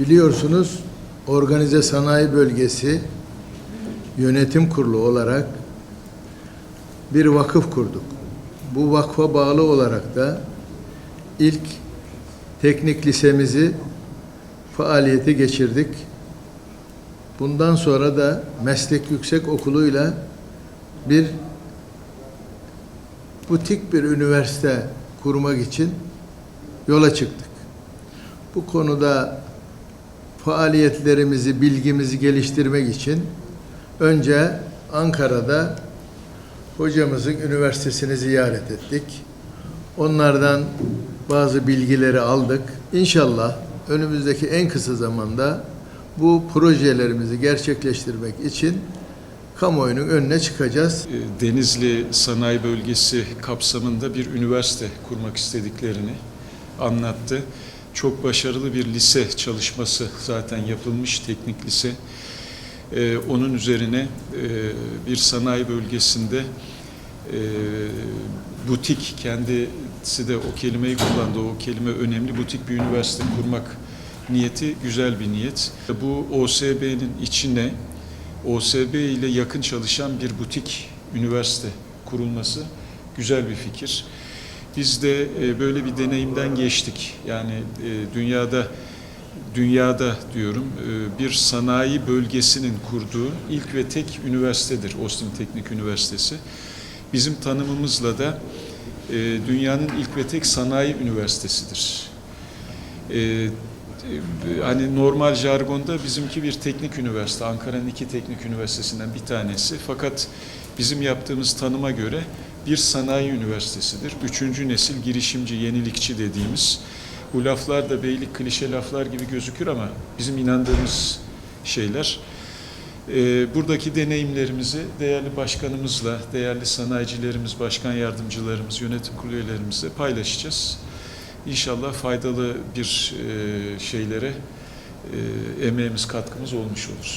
Biliyorsunuz Organize Sanayi Bölgesi Yönetim Kurulu olarak bir vakıf kurduk. Bu vakfa bağlı olarak da ilk teknik lisemizi faaliyete geçirdik. Bundan sonra da meslek yüksek okuluyla bir butik bir üniversite kurmak için yola çıktık. Bu konuda faaliyetlerimizi, bilgimizi geliştirmek için önce Ankara'da hocamızın üniversitesini ziyaret ettik. Onlardan bazı bilgileri aldık. İnşallah önümüzdeki en kısa zamanda bu projelerimizi gerçekleştirmek için kamuoyunun önüne çıkacağız. E, Denizli Sanayi Bölgesi kapsamında bir üniversite kurmak istediklerini anlattı. Çok başarılı bir lise çalışması zaten yapılmış, teknik lise. E, Onun üzerine e, bir sanayi bölgesinde e, butik, kendisi de o kelimeyi kullandı, o kelime önemli, butik bir üniversite kurmak niyeti güzel bir niyet. Bu OSB'nin içine OSB ile yakın çalışan bir butik üniversite kurulması güzel bir fikir. Biz de e, böyle bir deneyimden geçtik. Yani e, dünyada dünyada diyorum e, bir sanayi bölgesinin kurduğu ilk ve tek üniversitedir Austin Teknik Üniversitesi. Bizim tanımımızla da dünyanın ilk ve tek sanayi üniversitesidir. Hani normal jargonda bizimki bir teknik üniversite. Ankara'nın iki teknik üniversitesinden bir tanesi. Fakat bizim yaptığımız tanıma göre bir sanayi üniversitesidir. Üçüncü nesil girişimci, yenilikçi dediğimiz. Bu laflar da beylik klişe laflar gibi gözükür ama bizim inandığımız şeyler. Ee, buradaki deneyimlerimizi değerli başkanımızla, değerli sanayicilerimiz, başkan yardımcılarımız, yönetim kurulu üyelerimizle paylaşacağız. İnşallah faydalı bir e, şeylere e, emeğimiz, katkımız olmuş olur.